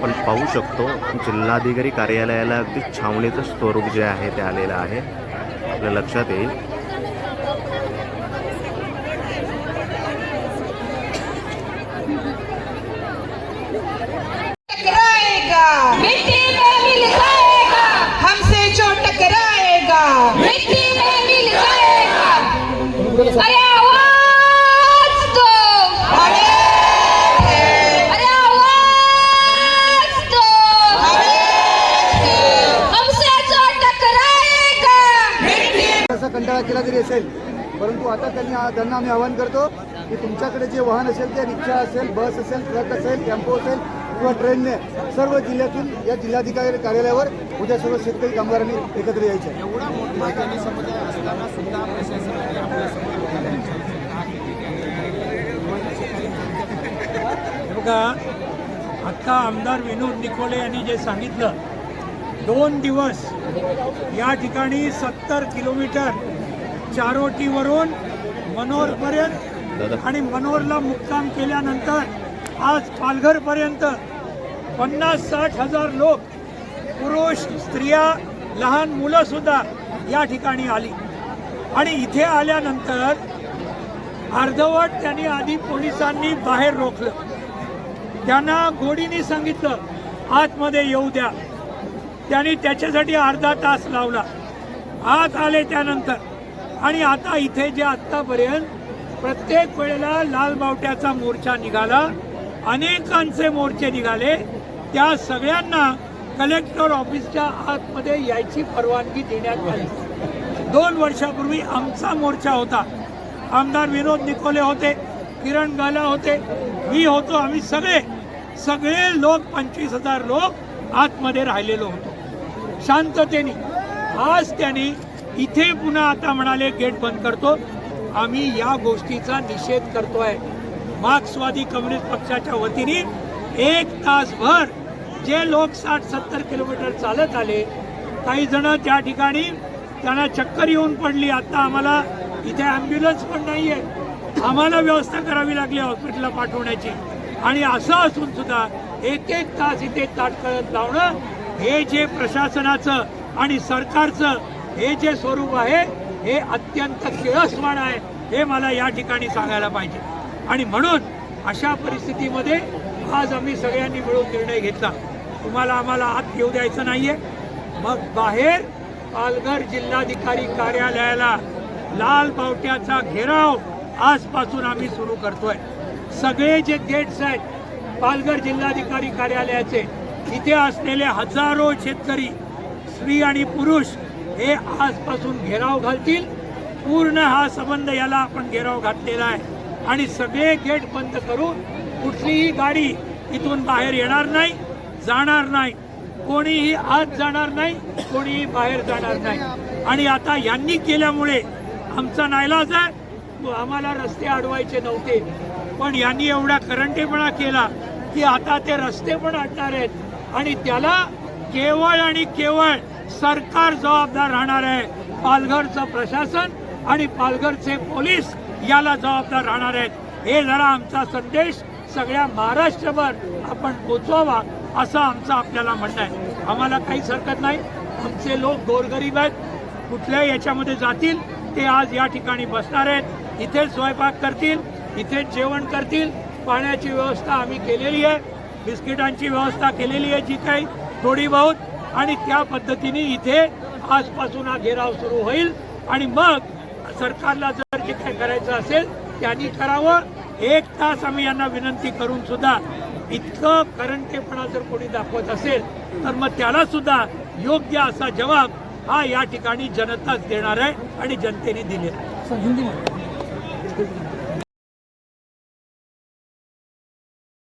आपण पाहू शकतो जिल्हाधिकारी कार्यालयाला अगदी छावणीचं स्वरूप जे आहे ते आलेलं आहे. आपल्या लक्षात येईल. टकराएगा। मिट्टी में मिल जाएगा। हमसे जो टकराएगा। मिट्टी में मिल जाएगा। अरे कंटाळा केला जरी असेल परंतु आता त्यांनी त्यांना आम्ही आवाहन करतो की तुमच्याकडे जे वाहन असेल ते रिक्षा असेल बस असेल ट्रक असेल टेम्पो असेल किंवा ट्रेनने सर्व जिल्ह्यातील या जिल्हाधिकारी कार्यालयावर उद्या सर्व शेतकरी कामगारांनी एकत्र यायचे आहे. एवढा मोठा जनसमुदाय असताना सुद्धा प्रशासनाने आपल्यासमोर बघा आत्ता आमदार विनोद निकोले यांनी जे सांगितलं दोन दिवस या ठिकाणी सत्तर किलोमीटर चारोटीवरून मनोरपर्यंत आणि मनोरला मुक्काम केल्यानंतर आज पालघरपर्यंत पन्नास साठ हजार लोक पुरुष स्त्रिया लहान मुलं सुद्धा या ठिकाणी आली. आणि इथे आल्यानंतर अर्धवट त्यांनी आधी पोलिसांनी बाहेर रोखलं. त्यांना गोडीने सांगितलं आतमध्ये येऊ द्या. त्यांनी त्याच्यासाठी अर्धा तास लावला. आत आले त्यानंतर आणि आता इथे जे आत्तापर्यंत प्रत्येक वेळेला लाल बावट्याचा मोर्चा निघाला अनेकांचे मोर्चे निघाले त्या सगळ्यांना कलेक्टर ऑफिसच्या आतमध्ये यायची परवानगी देण्यात आली. दोन वर्षापूर्वी आमचा मोर्चा होता. आमदार विनोद निकोले होते किरण गाला होते मी होतो आम्ही सगळे सगळे लोक पंचवीस हजार लोक आतमध्ये राहिलेलो होतो. शांततेने आज त्यांनी इथे पुन्हा आता म्हणाले गेट बंद करतो. आम्ही या गोष्टीचा निषेध करतोय. मार्क्सवादी कम्युनिस्ट पक्षाच्या वतीने एक तासभर जे लोक साठ सत्तर किलोमीटर चालत आले काही जण त्या ठिकाणी त्यांना चक्कर येऊन पडली. आता आम्हाला इथे ॲम्ब्युलन्स पण नाही आहे आम्हाला व्यवस्था करावी लागली हॉस्पिटलला पाठवण्याची. आणि असं असून सुद्धा एक एक तास इथे ताटकळत लावणं हे जे प्रशासनाचं आणि सरकारचं हे जे स्वरूप आहे हे अत्यंत किळसवाण आहे हे मला या ठिकाणी सांगायला पाहिजे. आणि म्हणून अशा परिस्थितीमध्ये आज आम्ही सगळ्यांनी मिळून निर्णय घेतला. तुम्हाला आम्हाला आत घेऊ द्यायचं नाहीये. मग बाहेर पालघर जिल्हाधिकारी कार्यालयाला लाल पावट्याचा घेराव आजपासून आम्ही सुरू करतोय. सगळे जे गेट्स आहेत पालघर जिल्हाधिकारी कार्यालयाचे इथे असलेले हजारो शेतकरी स्त्री आणि पुरुष हे आजपासून घेराव घालतील. पूर्ण हा संबंध याला आपण घेराव घातलेला आहे. आणि सगळे गेट बंद करून कुठलीही गाडी इथून बाहेर येणार नाही जाणार नाही. कोणीही आत जाणार नाही कोणीही बाहेर जाणार नाही. आणि आता यांनी केल्यामुळे आमचा नायलाज आहे. आम्हाला रस्ते अडवायचे नव्हते. पण यांनी एवढा करंटेपणा केला की आता ते रस्ते पण अडणार आहेत. आणि त्याला केवळ आणि केवळ सरकार जबाबदार राहणार आहे. पालघरचं प्रशासन आणि पालघरचे पोलीस याला जबाबदार राहणार आहेत. हे जरा आमचा संदेश. सगळ्या महाराष्ट्रभर आपण पोचवावा असं आमचं आपल्याला म्हणणं आहे. आम्हाला काहीच हरकत नाही. आमचे लोक गोरगरीब आहेत. कुठल्याही याच्यामध्ये जातील ते आज या ठिकाणी बसणार आहेत. इथे स्वयंपाक करतील इथे जेवण करतील. पाण्याची व्यवस्था आम्ही केलेली आहे. बिस्किटांची व्यवस्था केलेली आहे जी काही थोडी बहुत. आणि त्या पद्धतीने इथे आजपासून हा घेराव सुरू होईल. आणि मग सरकारला जर जे काय करायचं असेल त्यांनी करावं. एक तास आम्ही यांना विनंती करून सुद्धा इतकं करंटेपणा जर कोणी दाखवत असेल तर मग त्याला सुद्धा योग्य असा जबाब हा या ठिकाणी जनताच देणार आहे आणि जनतेने दिले